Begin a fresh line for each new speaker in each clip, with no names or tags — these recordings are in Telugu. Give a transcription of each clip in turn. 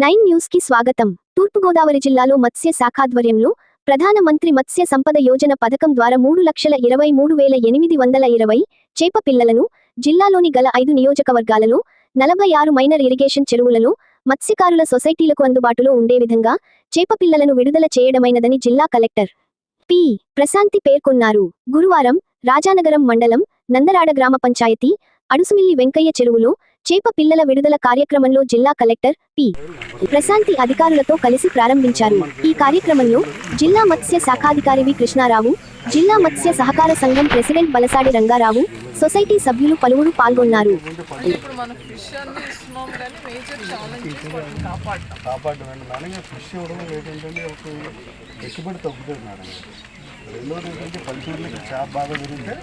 నైన్ న్యూస్కి స్వాగతం. తూర్పుగోదావరి జిల్లాలో మత్స్య శాఖాధ్వర్యంలో ప్రధానమంత్రి మత్స్య సంపద యోజన పథకం ద్వారా మూడు లక్షల ఇరవై మూడు వేల ఎనిమిది వందల ఇరవై చేప పిల్లలను జిల్లాలోని గల ఐదు నియోజకవర్గాలలో నలభై ఆరు మైనర్ ఇరిగేషన్ చెరువులలో మత్స్యకారుల సొసైటీలకు అందుబాటులో ఉండే విధంగా చేప పిల్లలను విడుదల చేయడమైనదని జిల్లా కలెక్టర్ పి. ప్రశాంతి పేర్కొన్నారు. గురువారం రాజానగరం మండలం నందరాడ గ్రామ పంచాయతీ అడుసుమిల్లి వెంకయ్య చెరువులో చేప పిల్లల విడుదల కార్యక్రమంలో జిల్లా కలెక్టర్ పి. ప్రశాంతి అధికారులతో కలిసి ప్రారంభించారు. ఈ కార్యక్రమంలో జిల్లా మత్స్య శాఖాధికారి వి. కృష్ణారావు జిల్లా మత్స్య సహకార సంఘం ప్రెసిడెంట్ బలసాడి రంగారావు సొసైటీ సభ్యులు పలువురు పాల్గొన్నారు.
రెండోది ఏంటంటే పల్లెటూరులకి చేప బాగా పెరిగితే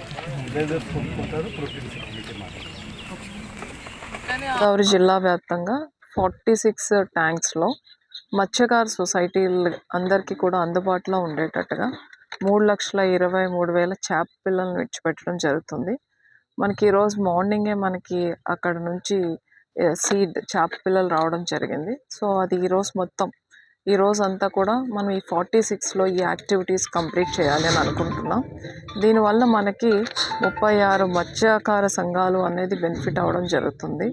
కొనుక్కుంటారు ప్రోటీన్స్
గోదావరి జిల్లా వ్యాప్తంగా ఫార్టీ సిక్స్ ట్యాంక్స్లో మత్స్యకార సొసైటీలు అందరికీ కూడా అందుబాటులో ఉండేటట్టుగా మూడు లక్షల ఇరవై మూడు వేల చేప పిల్లలను విడిచిపెట్టడం జరుగుతుంది. మనకి ఈరోజు మార్నింగే మనకి అక్కడ నుంచి సీడ్ చేప పిల్లలు రావడం జరిగింది. సో అది ఈరోజు మొత్తం ఈ రోజు అంతా కూడా మనం ఈ ఫార్టీ సిక్స్లో ఈ యాక్టివిటీస్ కంప్లీట్ చేయాలి అని అనుకుంటున్నాం. దీనివల్ల మనకి ముప్పై ఆరు మత్స్యకార సంఘాలు అనేది బెనిఫిట్ అవ్వడం జరుగుతుంది.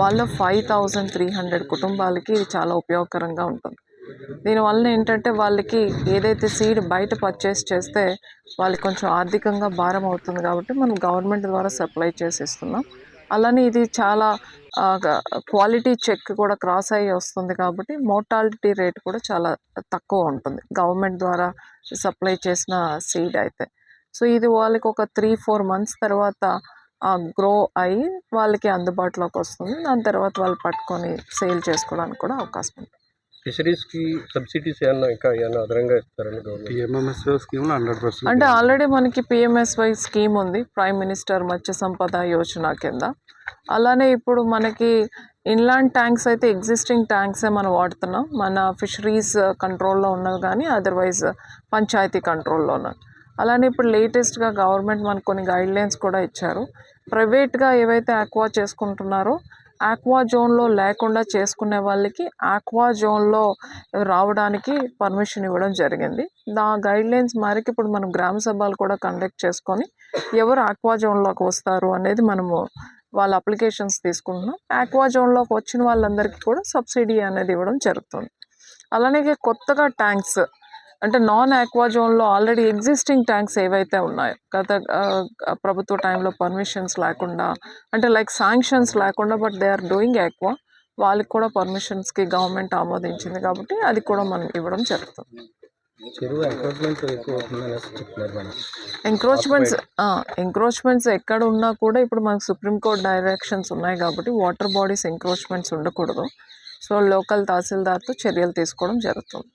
వాళ్ళ ఫైవ్ థౌజండ్ త్రీ హండ్రెడ్ కుటుంబాలకి ఇది చాలా ఉపయోగకరంగా ఉంటుంది. దీనివల్ల ఏంటంటే వాళ్ళకి ఏదైతే సీడ్ బయట పర్చేస్ చేస్తే వాళ్ళకి కొంచెం ఆర్థికంగా భారం అవుతుంది కాబట్టి మనం గవర్నమెంట్ ద్వారా సప్లై చేసి ఇస్తున్నాం అలానే ఇది చాలా క్వాలిటీ చెక్ కూడా క్రాస్ అయ్యి వస్తుంది కాబట్టి మోర్టాలిటీ రేట్ కూడా చాలా తక్కువ ఉంటుంది. గవర్నమెంట్ ద్వారా సప్లై చేసిన సీడ్ అయితే. సో ఇది వాళ్ళకి ఒక త్రీ ఫోర్ మంత్స్ తర్వాత గ్రో అయ్యి వాళ్ళకి అందుబాటులోకి వస్తుంది. దాని తర్వాత వాళ్ళు పట్టుకొని సేల్ చేసుకోవడానికి కూడా అవకాశం ఉంటుంది.
ఫిషరీస్కి సబ్సిడీస్ ఏమన్నా ఇంకా ఏమన్నా అదనంగా ఇస్తారండి గవర్నమెంట్
పిఎంఎంఎస్ స్కీమ్లో హండ్రెడ్ పర్సెంట్
అంటే ఆల్రెడీ మనకి పిఎంఎస్వై స్కీమ్ ఉంది ప్రైమ్ మినిస్టర్ మత్స్య సంపద యోజన కింద. అలానే ఇప్పుడు మనకి ఇన్లాండ్ ట్యాంక్స్ అయితే ఎగ్జిస్టింగ్ ట్యాంక్సే మనం వాడుతున్నాం. మన ఫిషరీస్ కంట్రోల్లో ఉన్నవి కానీ అదర్వైజ్ పంచాయతీ కంట్రోల్లో ఉన్నవి. అలానే ఇప్పుడు లేటెస్ట్గా గవర్నమెంట్ మనకు కొన్ని గైడ్ లైన్స్ కూడా ఇచ్చారు. ప్రైవేట్గా ఏవైతే ఆక్వా చేసుకుంటున్నారో ఆక్వా జోన్లో లేకుండా చేసుకునే వాళ్ళకి ఆక్వా జోన్లో రావడానికి పర్మిషన్ ఇవ్వడం జరిగింది. దా గైడ్ లైన్స్ మేరకు ఇప్పుడు మనం గ్రామ సభలు కూడా కండక్ట్ చేసుకొని ఎవరు ఆక్వా జోన్లోకి వస్తారు అనేది మనము వాళ్ళ అప్లికేషన్స్ తీసుకుంటున్నాం. ఆక్వా జోన్లోకి వచ్చిన వాళ్ళందరికీ కూడా సబ్సిడీ అనేది ఇవ్వడం జరుగుతుంది. అలానే కొత్తగా ట్యాంక్స్ అంటే నాన్ ఆక్వా జోన్లో ఆల్రెడీ ఎగ్జిస్టింగ్ ట్యాంక్స్ ఏవైతే ఉన్నాయో గత ప్రభుత్వ టైంలో పర్మిషన్స్ లేకుండా అంటే లైక్ శాంక్షన్స్ లేకుండా but they are doing aqua వాళ్ళకి కూడా పర్మిషన్స్కి గవర్నమెంట్ ఆమోదించింది కాబట్టి అది కూడా మనం ఇవ్వడం జరుగుతుంది. ఎంక్రోచ్మెంట్స్ ఎంక్రోచ్మెంట్స్ ఎక్కడ ఉన్నా కూడా ఇప్పుడు మనకు సుప్రీంకోర్టు డైరెక్షన్స్ ఉన్నాయి కాబట్టి వాటర్ బాడీస్ ఎంక్రోచ్మెంట్స్ ఉండకూడదు. సో లోకల్ తహసీల్దార్తో చర్యలు తీసుకోవడం జరుగుతుంది.